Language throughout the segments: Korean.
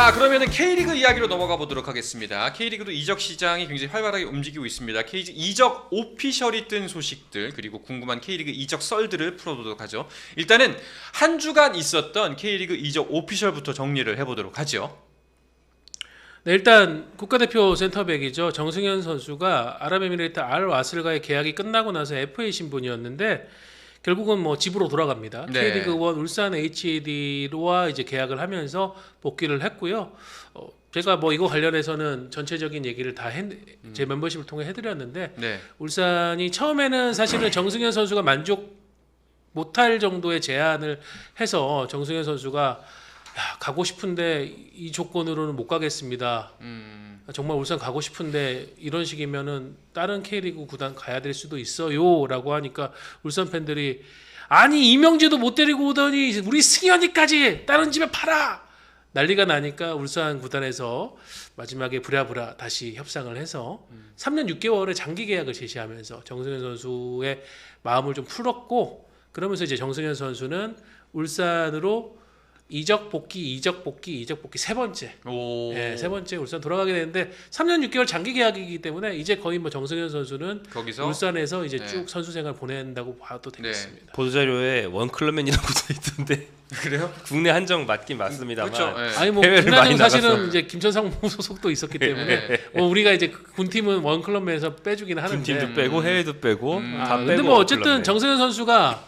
자 그러면은 K리그 이야기로 넘어가 보도록 하겠습니다. K리그도 이적 시장이 굉장히 활발하게 움직이고 있습니다. K리그 이적 오피셜이 뜬 소식들 그리고 궁금한 K리그 이적 썰들을 풀어보도록 하죠. 일단은 한 주간 있었던 K리그 이적 오피셜부터 정리를 해보도록 하죠. 네, 일단 국가대표 센터백이죠. 정승현 선수가 아랍에미레이트 알 와슬과의 계약이 끝나고 나서 FA 신분이었는데 결국은 뭐 집으로 돌아갑니다. 네. K리그 1 울산 HAD와 이제 계약을 하면서 복귀를 했고요. 어, 제가 뭐 이거 관련해서는 전체적인 얘기를 다 제 멤버십을 통해 해드렸는데 네. 울산이 처음에는 사실은 정승현 선수가 만족 못할 정도의 제안을 해서 정승현 선수가 야, 가고 싶은데 이 조건으로는 못 가겠습니다. 음, 정말 울산 가고 싶은데 이런 식이면은 다른 K리그 구단 가야 될 수도 있어요라고 하니까 울산 팬들이 아니 이명재도 못 데리고 오더니 우리 승현이까지 다른 집에 팔아! 난리가 나니까 울산 구단에서 마지막에 부랴부랴 다시 협상을 해서 3년 6개월의 장기 계약을 제시하면서 정승현 선수의 마음을 좀 풀었고 그러면서 이제 정승현 선수는 울산으로 이적 복귀, 이적 복귀, 이적 복귀 세 번째 오. 예, 세 번째 울산 돌아가게 되는데 3년 6개월 장기 계약이기 때문에 이제 거의 뭐 정승현 선수는 거기서 울산에서 이제 네. 쭉 선수 생활 보낸다고 봐도 되겠습니다. 보도 자료에 원클럽맨이라고 돼 있던데 그래요? 국내 한정 맞긴 맞습니다만 그렇죠. 예. 아니 뭐 해외를 국내는 사실은 나가서. 이제 김천상 소속도 있었기 때문에 네. 뭐 우리가 이제 군 팀은 원 클럽에서 빼주긴 하는데. 군팀도 음. 빼고 해외도 빼고 음. 다 아, 빼고 근데 뭐 어쨌든 원클럽맨. 정승현 선수가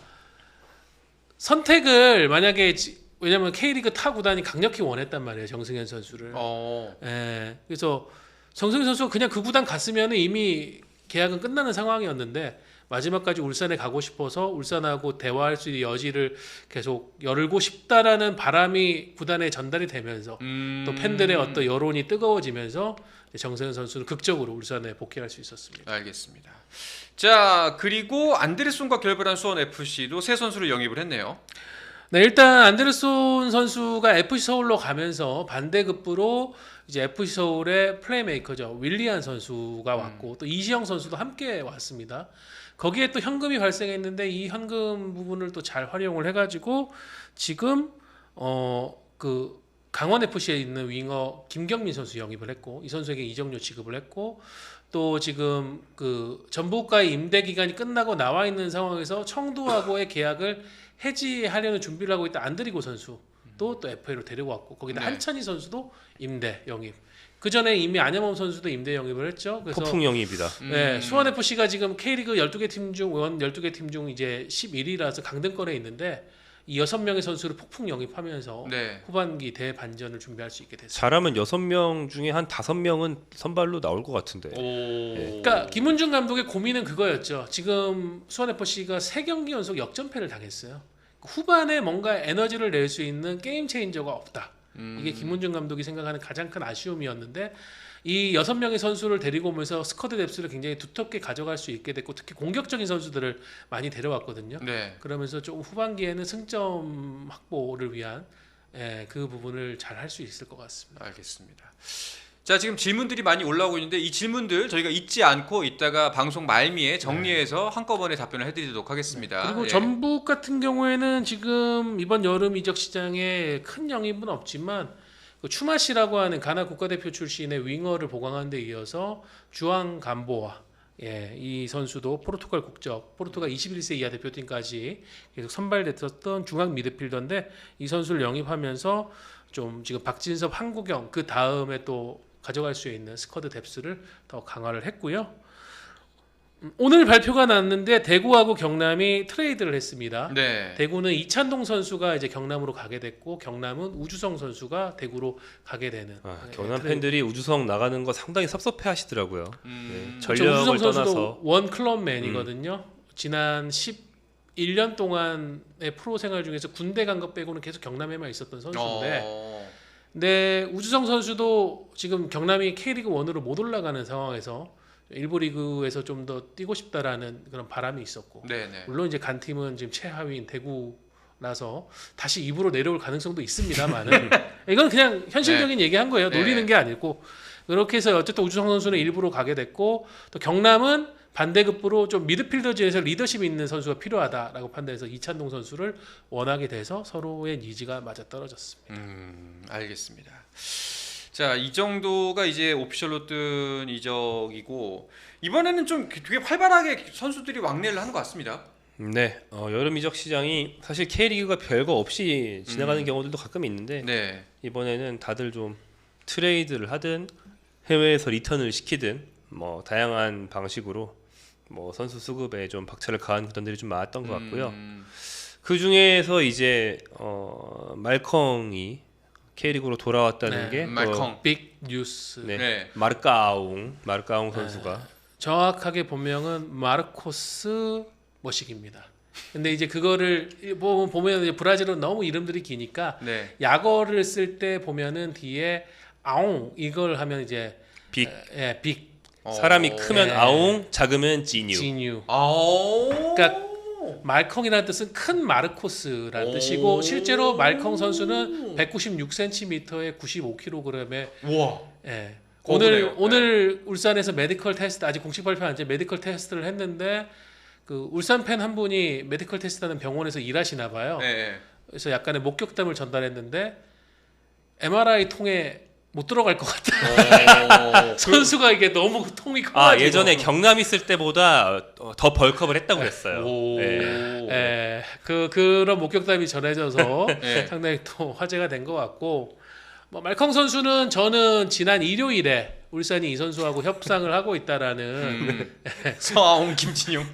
선택을 만약에 지- 왜냐면 K리그 타 구단이 강력히 원했단 말이에요 정승현 선수를. 어. 예, 그래서 정승현 선수가 그냥 그 구단 갔으면 이미 계약은 끝나는 상황이었는데 마지막까지 울산에 가고 싶어서 울산하고 대화할 수 있는 여지를 계속 열고 싶다라는 바람이 구단에 전달이 되면서 음. 또 팬들의 어떤 여론이 뜨거워지면서 정승현 선수는 극적으로 울산에 복귀할 수 있었습니다. 알겠습니다. 자 그리고 안데르손과 결별한 수원 FC도 새 선수를 영입을 했네요. 네, 일단 안데르손 선수가 FC 서울로 가면서 반대급부로 이제 FC 서울의 플레이메이커죠. 윌리안 선수가 왔고 또 이시영 선수도 함께 왔습니다. 거기에 또 현금이 발생했는데 이 현금 부분을 또 잘 활용을 해 가지고 지금 어그 강원 FC에 있는 윙어 김경민 선수 영입을 했고 이 선수에게 이적료 지급을 했고 또 지금 그 전북과의 임대 기간이 끝나고 나와 있는 상황에서 청두하고의 계약을 해지하려는 준비를 하고 있다 안드리고 선수도 또 FA로 데리고 왔고 거기다 네. 한찬희 선수도 임대 영입. 그 전에 이미 안현범 선수도 임대 영입을 했죠. 그래서 폭풍 영입이다. 네, 음. 수원 FC가 지금 K리그 12개 팀 중 원 12개 팀 중 이제 11위라서 강등권에 있는데 이 여섯 명의 선수를 폭풍 영입하면서 네. 후반기 대반전을 준비할 수 있게 됐습니다. 잘하면 여섯 명 중에 한 다섯 명은 선발로 나올 것 같은데. 오. 그러니까 김은중 감독의 고민은 그거였죠. 지금 수원 FC가 세 경기 연속 역전패를 당했어요. 후반에 뭔가 에너지를 낼 수 있는 게임 체인저가 없다. 음. 이게 김문중 감독이 생각하는 가장 큰 아쉬움이었는데 이 여섯 명의 선수를 데리고 오면서 스쿼드 뎁스를 굉장히 두텁게 가져갈 수 있게 됐고 특히 공격적인 선수들을 많이 데려왔거든요. 네. 그러면서 조금 후반기에는 승점 확보를 위한 예, 그 부분을 잘 할 수 있을 것 같습니다. 알겠습니다. 자 지금 질문들이 많이 올라오고 있는데 이 질문들 저희가 잊지 않고 이따가 방송 말미에 정리해서 한꺼번에 답변을 해드리도록 하겠습니다. 그리고 예. 전북 같은 경우에는 지금 이번 여름 이적 시장에 큰 영입은 없지만 그 추마시라고 하는 가나 국가대표 출신의 윙어를 보강한 데 이어서 주앙 감보와 예, 이 선수도 포르투갈 국적, 포르투갈 21세 이하 대표팀까지 계속 선발됐었던 중앙 미드필더인데 이 선수를 영입하면서 좀 지금 박진섭, 한국영 그 다음에 또 가져갈 수 있는 스쿼드 뎁스를 더 강화를 했고요. 음, 오늘 발표가 났는데 대구하고 경남이 트레이드를 했습니다. 네. 대구는 이찬동 선수가 이제 경남으로 가게 됐고 경남은 우주성 선수가 대구로 가게 되는. 아, 예, 경남 트레이드. 팬들이 우주성 나가는 거 상당히 섭섭해 하시더라고요. 음. 네. 저 전력을 우주성 선수도 떠나서 원 클럽맨이거든요. 지난 11년 동안의 프로 생활 중에서 군대 간 것 빼고는 계속 경남에만 있었던 선수인데 어. 근데 우주성 선수도 지금 경남이 K리그 1으로 못 올라가는 상황에서 일부 리그에서 좀 더 뛰고 싶다라는 그런 바람이 있었고 네네. 물론 이제 간 팀은 지금 최하위인 대구라서 다시 2부로 내려올 가능성도 있습니다만은 이건 그냥 현실적인 얘기한 거예요. 네. 놀리는 게 아니고 그렇게 해서 어쨌든 우주성 선수는 일부로 가게 됐고 또 경남은 반대급부로 좀 미드필더진에서 리더십 있는 선수가 필요하다라고 판단해서 이찬동 선수를 원하게 돼서 서로의 니즈가 맞아 떨어졌습니다. 음, 알겠습니다. 자, 이 정도가 이제 오피셜로 뜬 이적이고 이번에는 좀 되게 활발하게 선수들이 왕래를 하는 것 같습니다. 네, 어, 여름 이적 시장이 사실 K리그가 별거 없이 지나가는 음. 경우들도 가끔 있는데 네. 이번에는 다들 좀 트레이드를 하든 해외에서 리턴을 시키든 뭐 다양한 방식으로 뭐 선수 수급에 좀 박차를 가한 구단들이 좀 많았던 것 같고요. 음, 그 중에서 이제 어, 말컹이 K리그로 돌아왔다는 네, 게 말컹. 빅 뉴스. 네. 네. 마르카웅 마르카웅 선수가 정확하게 본명은 마르코스 머식입니다. 근데 이제 그거를 뭐 보면 이제 브라질은 너무 이름들이 기니까 네. 약어를 쓸 때 보면은 뒤에 아옹 이걸 하면 이제 빅 예, 빅 사람이 어. 크면 네. 아웅 작으면 지뉴 지뉴. 아오. 그러니까 말컹이라는 뜻은 큰 마르코스라는 오. 뜻이고 실제로 말컹 선수는 196cm에 95kg에 우와. 예. 거구네요. 오늘 오늘 울산에서 메디컬 테스트 아직 공식 발표 안 돼. 메디컬 테스트를 했는데 그 울산 팬 한 분이 메디컬 테스트하는 병원에서 일하시나 봐요. 네. 그래서 약간의 목격담을 전달했는데 MRI 통에 못 들어갈 것 같다. 어, 선수가 이게 너무 통이 커가지고. 아 예전에 경남 있을 때보다 어, 더 벌크업을 했다고 그랬어요. 오. 네. 예, 그 그런 목격담이 전해져서 네. 상당히 또 화제가 된 것 같고 뭐 말컹 선수는 저는 지난 일요일에 울산이 이 선수하고 협상을 하고 있다라는 음. 서아옹 김진용.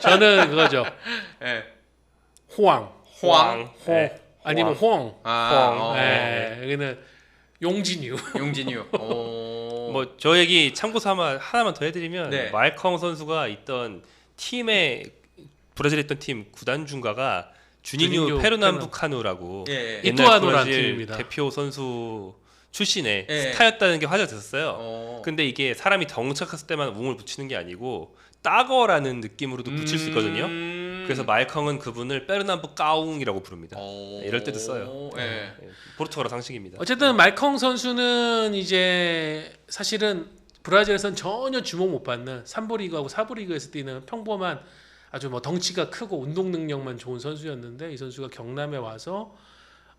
저는 그거죠 네. 호황 호황. 호 네. 아니면 홍 아. 예, 여기는 용진유. 어. 뭐저 얘기 참고 삼아 하나만 더 해드리면 네. 말컹 선수가 있던 팀에 브라질에 있던 팀 구단 중가가 주니뉴 페르남부카누라고 예. 예. 이- 옛날 브라질 팀입니다. 대표 선수 출신의 예. 스타였다는 게 화제가 됐었어요. 어. 근데 이게 사람이 덩착했을 때만 웅을 붙이는 게 아니고 따거라는 느낌으로도 붙일 수 있거든요. 음. 그래서 말컹은 그분을 페르남부 까웅이라고 부릅니다. 어. 이럴 때도 써요. 예. 예, 포르투갈어 상식입니다. 어쨌든 말컹 선수는 이제 사실은 브라질에선 전혀 주목 못 받는 3부 리그하고 4부 리그에서 뛰는 평범한 아주 뭐 덩치가 크고 운동 능력만 좋은 선수였는데 이 선수가 경남에 와서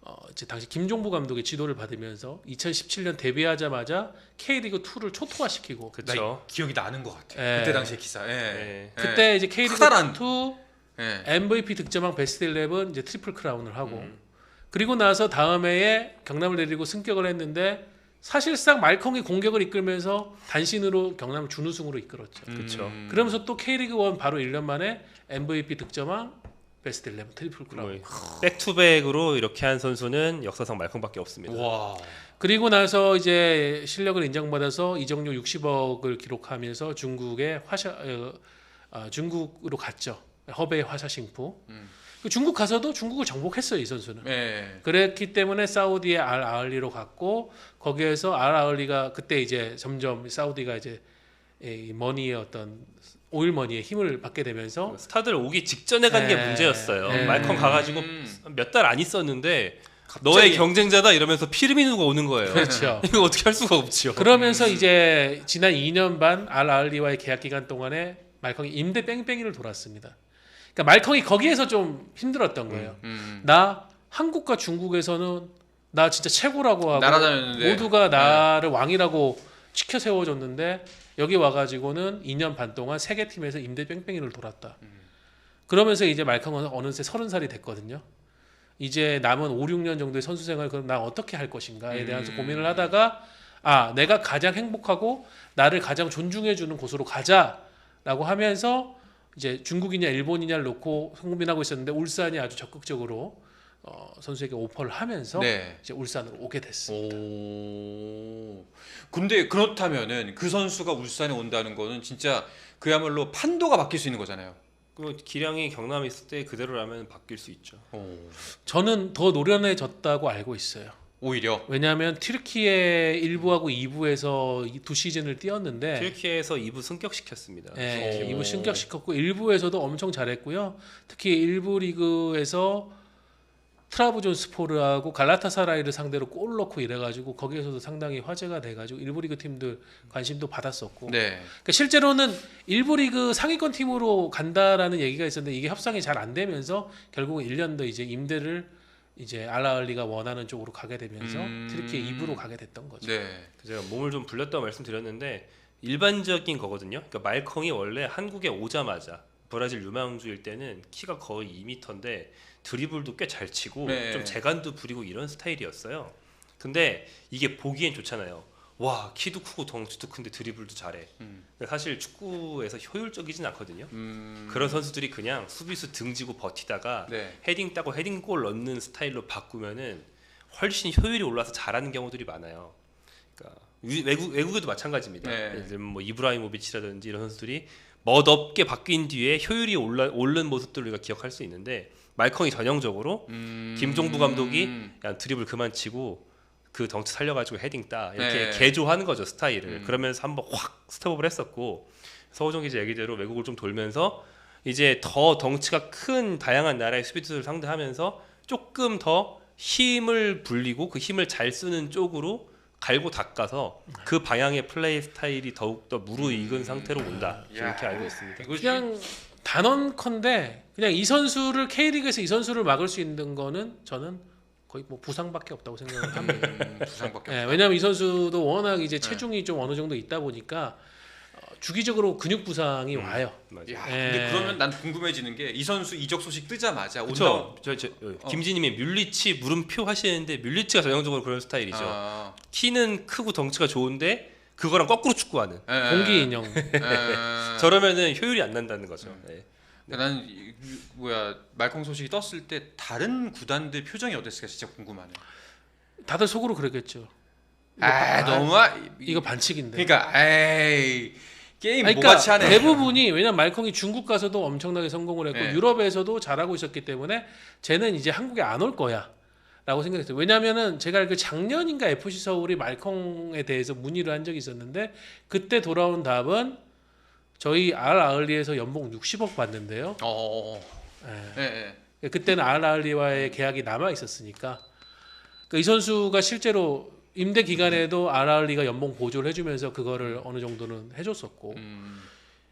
어 이제 당시 김종부 감독의 지도를 받으면서 2017년 데뷔하자마자 K리그 2를 초토화시키고 나 그렇죠. 기억이 나는 것 같아. 예. 그때 당시의 기사. 예. 예. 그때 이제 K리그 커다란. 2 예. MVP 득점왕 베스트 11 이제 트리플 크라운을 하고 음. 그리고 나서 다음 해에 경남을 내리고 승격을 했는데 사실상 말컹이 공격을 이끌면서 단신으로 경남을 준우승으로 이끌었죠. 음. 그러면서 또 K리그 1 바로 1년 만에 MVP 득점왕 베스트 11 트리플 크라운. 뭐 백투백으로 이렇게 한 선수는 역사상 말컹밖에 없습니다. 와. 그리고 나서 이제 실력을 인정받아서 이적료 60억을 기록하면서 중국의 화샤 어, 어, 중국으로 갔죠. 허베이 화샤싱푸. 음. 그 중국 가서도 중국을 정복했어요 이 선수는. 예. 그랬기 때문에 사우디의 알 아을리로 갔고 거기에서 알 아을리가 그때 이제 점점 사우디가 이제 이 머니의 어떤 오일 머니의 힘을 받게 되면서 스타들 오기 직전에 간게 네. 문제였어요. 네. 말컹 가가지고 음. 몇달 안 있었는데 갑자기- 너의 경쟁자다 이러면서 피르미누가 오는 거예요. 그렇죠. 이거 어떻게 할 수가 없죠. 그러면서 이제 지난 2년 반 알 아을리와의 계약 기간 동안에 말컹이 임대 뺑뺑이를 돌았습니다. 그러니까 말컹이 거기에서 좀 힘들었던 거예요. 음. 나 한국과 중국에서는 나 진짜 최고라고 하고 날아다녔는데. 모두가 나를 왕이라고 치켜 세워줬는데 여기 와가지고는 2년 반 동안 세계 팀에서 임대 뺑뺑이를 돌았다. 그러면서 이제 말캉은 어느새 서른 살이 됐거든요. 이제 남은 5, 6년 정도의 선수 생활 그럼 나 어떻게 할 것인가에 대해서 음. 고민을 하다가 아 내가 가장 행복하고 나를 가장 존중해주는 곳으로 가자라고 하면서 이제 중국이냐 일본이냐를 놓고 고민하고 있었는데 울산이 아주 적극적으로 어, 선수에게 오퍼를 하면서 네. 이제 울산으로 오게 됐습니다. 오. 근데 그렇다면은 그 선수가 울산에 온다는 거는 진짜 그야말로 판도가 바뀔 수 있는 거잖아요. 그 기량이 경남에 있을 때 그대로라면 바뀔 수 있죠. 오. 저는 더 노련해졌다고 알고 있어요. 오히려. 왜냐하면 튀르키예 1부하고 2부에서 두 시즌을 뛰었는데 튀르키예에서 2부 승격시켰습니다. 네, 오. 2부 승격시켰고 1부에서도 엄청 잘했고요. 특히 1부 리그에서 트라부존 스포르하고 갈라타사라이를 상대로 골 넣고 이래가지고 거기에서도 상당히 화제가 돼가지고 1부 리그 팀들 관심도 받았었고 네. 그러니까 실제로는 1부 리그 상위권 팀으로 간다라는 얘기가 있었는데 이게 협상이 잘 안 되면서 결국은 1년 더 이제 임대를 이제 알라알리가 원하는 쪽으로 가게 되면서 음. 트리키의 2부로 가게 됐던 거죠. 네. 제가 몸을 좀 불렸다고 말씀드렸는데 일반적인 거거든요. 그러니까 말컹이 원래 한국에 오자마자 브라질 유망주일 때는 키가 거의 2m인데 드리블도 꽤 잘 치고 네. 좀 재간도 부리고 이런 스타일이었어요. 근데 이게 보기엔 좋잖아요. 와 키도 크고 덩치도 큰데 드리블도 잘해. 음. 근데 사실 축구에서 효율적이진 않거든요. 음. 그런 선수들이 그냥 수비수 등지고 버티다가 네. 헤딩 따고 헤딩 골 넣는 스타일로 바꾸면은 훨씬 효율이 올라서 잘하는 경우들이 많아요. 그러니까 위- 외국 외국에도 마찬가지입니다. 네. 예를 들면 뭐 이브라이모비치라든지 이런 선수들이 멋없게 바뀐 뒤에 효율이 올라 오른 모습들을 우리가 기억할 수 있는데 말컹이 전형적으로 음. 김종부 감독이 야 드리블 그만 치고 그 덩치 살려가지고 헤딩 따 이렇게 네. 개조하는 거죠 스타일을 음. 그러면서 한번 확 스텝업을 했었고 서호정 기자 얘기대로 외국을 좀 돌면서 이제 더 덩치가 큰 다양한 나라의 수비수를 상대하면서 조금 더 힘을 불리고 그 힘을 잘 쓰는 쪽으로 갈고 닦아서 그 방향의 플레이 스타일이 더욱 더 무르익은 상태로 온다 음. 야. 이렇게 알고 있습니다. 그냥 단언컨대 그냥 이 선수를 K리그에서 이 선수를 막을 수 있는 거는 저는 거의 뭐 부상밖에 없다고 생각을 합니다. 음, 부상밖에 예, 왜냐하면 이 선수도 워낙 이제 네. 체중이 좀 어느 정도 있다 보니까 어, 주기적으로 근육 부상이 음. 와요. 맞아요. 야, 예. 근데 그러면 난 궁금해지는 게 이 선수 이적 소식 뜨자마자 온다. 그렇죠. 저, 저, 어. 김진님이 뮬리치 물음표 하시는데 뮬리치가 전형적으로 그런 스타일이죠. 아, 키는 크고 덩치가 좋은데 그거랑 거꾸로 축구하는. 예, 공기 인형. 예. 저러면은 효율이 안 난다는 거죠. 네. 나는 이- 뭐야 말콩 소식이 떴을 때 다른 구단들 표정이 어땠을까 진짜 궁금하네. 다들 속으로 그랬겠죠. 이거 아, 반- 너무 이거 반칙인데. 그러니까 에이 게임 아니, 뭐같이 하네. 대부분이 왜냐면 말콩이 중국 가서도 엄청나게 성공을 했고 네. 유럽에서도 잘하고 있었기 때문에 쟤는 이제 한국에 안 올 거야. 라고 생각했어요. 왜냐면은 제가 그 작년인가 FC 서울이 말콩에 대해서 문의를 한 적이 있었는데 그때 돌아온 답은 저희 알 아을리에서 연봉 60억 받는데요. 어, 예. 예, 예. 그때는 알 아을리와의 계약이 남아 있었으니까 그이 선수가 실제로 임대 기간에도 알 아을리가 연봉 보조를 해주면서 그거를 어느 정도는 해줬었고 음,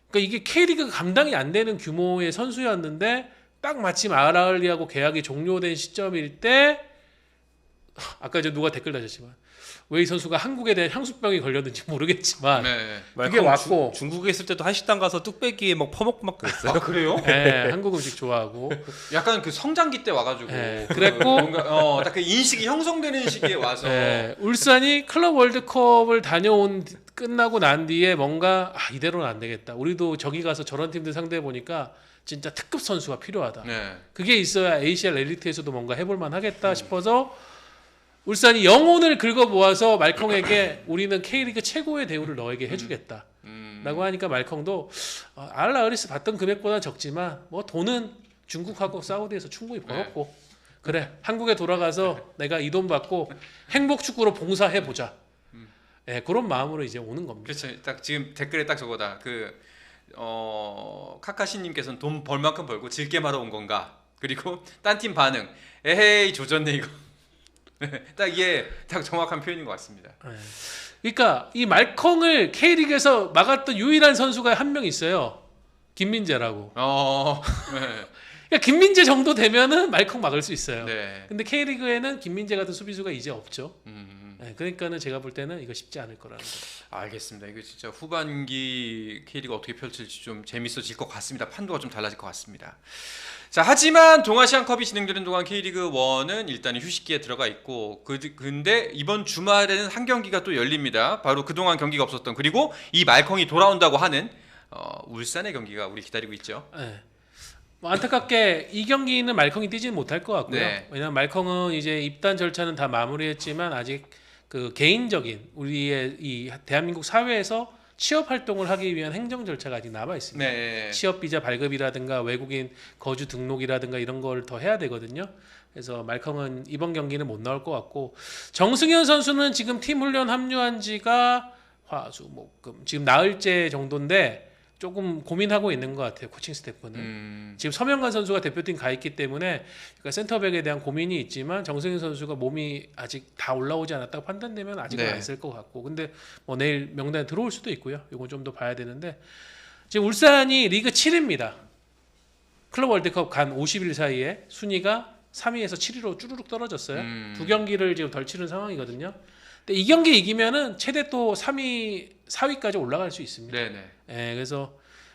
그러니까 이게 K리그 감당이 안 되는 규모의 선수였는데 딱 마침 아라을리하고 계약이 종료된 시점일 때 아까 이제 누가 댓글 다셨지만 왜 이 선수가 한국에 대한 향수병이 걸렸는지 모르겠지만 네. 그게 왔고. 중, 중국에 있을 때도 한식당 가서 뚝배기에 막 퍼먹고 막 그랬어요. 아 그래요? 예, 한국 음식 좋아하고 약간 그 성장기 때 와가지고 예, 그 그랬고 뭔가 어 딱 그 인식이 형성되는 시기에 와서 예, 울산이 클럽 월드컵을 다녀온 뒤- 끝나고 난 뒤에 뭔가 아, 이대로는 안 되겠다. 우리도 저기 가서 저런 팀들 상대해 보니까 진짜 특급 선수가 필요하다. 네. 그게 있어야 ACL 엘리트에서도 뭔가 해볼만 하겠다 싶어서 울산이 영혼을 긁어 모아서 말컹에게 우리는 K리그 최고의 대우를 너에게 해주겠다. 음, 라고 하니까 말컹도 어, 알라으리스 받던 금액보다 적지만 뭐 돈은 중국하고 사우디에서 충분히 벌었고 그래 한국에 돌아가서 내가 이 돈 받고 행복 축구로 봉사해 보자. 예, 그런 마음으로 이제 오는 겁니다. 그렇죠. 딱 지금 댓글에 딱 저거다. 그 어, 카카시님께서는 돈 벌 만큼 벌고 질게 말아 온 건가? 그리고 딴 팀 반응. 에헤이 조졌네 이거. 딱 이게 딱 정확한 표현인 것 같습니다. 예. 그러니까 이 말컹을 K리그에서 막았던 유일한 선수가 한 명 있어요. 김민재라고. 어, 네. 그러니까 김민재 정도 되면은 말컹 막을 수 있어요. 네. 근데 K리그에는 김민재 같은 수비수가 이제 없죠. 음, 예, 그러니까는 제가 볼 때는 이거 쉽지 않을 거라는 거. 알겠습니다. 이거 진짜 후반기 K리그 어떻게 펼칠지 좀 재밌어질 것 같습니다. 판도가 좀 달라질 것 같습니다. 자, 하지만 동아시안컵이 진행되는 동안 K리그 1은 일단 휴식기에 들어가 있고 그 근데 이번 주말에는 한 경기가 또 열립니다. 바로 그동안 경기가 없었던 그리고 이 말콩이 돌아온다고 하는 어, 울산의 경기가 우리 기다리고 있죠. 예. 뭐 안타깝게 이 경기는 말컹이 뛰지는 못할 것 같고요. 네. 왜냐하면 말컹은 이제 입단 절차는 다 마무리했지만 아직 그 개인적인 우리의 이 대한민국 사회에서 취업 활동을 하기 위한 행정 절차가 아직 남아 있습니다. 네. 취업 비자 발급이라든가 외국인 거주 등록이라든가 이런 걸 더 해야 되거든요. 그래서 말컹은 이번 경기는 못 나올 것 같고 정승현 선수는 지금 팀 훈련 합류한 지가 화수목금 지금 나흘째 정도인데 조금 고민하고 있는 것 같아요 코칭 스태프는. 음, 지금 서명관 선수가 대표팀 가 있기 때문에 그러니까 센터백에 대한 고민이 있지만 정승현 선수가 몸이 아직 다 올라오지 않았다고 판단되면 아직은 네. 안쓸 것 같고 근데 뭐 내일 명단에 들어올 수도 있고요. 이건 좀 더 봐야 되는데 지금 울산이 리그 7입니다. 클럽 월드컵 간 50일 사이에 순위가 3위에서 7위로 쭈르륵 떨어졌어요. 음. 두 경기를 지금 덜 치른 상황이거든요. 근데 이 경기 이기면은 최대 또 3위, 4위까지 올라갈 수 있습니다. 네네. 예, 그래서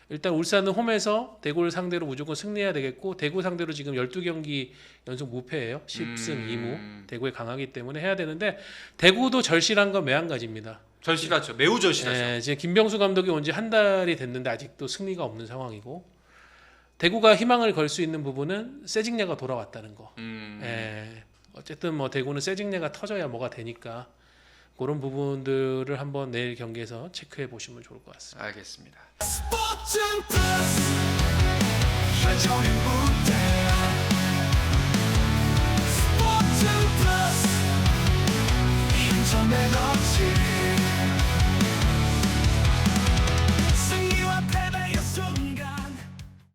일단 울산은 홈에서 대구를 상대로 무조건 승리해야 되겠고 대구 상대로 지금 12경기 연속 무패예요. 10승 음. 2무. 대구에 강하기 때문에 해야 되는데 대구도 절실한 건 매한가지입니다. 절실하죠. 매우 절실하죠. 예, 지금 김병수 감독이 온 지 한 달이 됐는데 아직도 승리가 없는 상황이고 대구가 희망을 걸 수 있는 부분은 세징야가 돌아왔다는 거. 음. 예, 어쨌든 뭐 대구는 세징야가 터져야 뭐가 되니까 그런 부분들을 한번 내일 경기에서 체크해 보시면 좋을 것 같습니다. 알겠습니다. 스포츠 플러스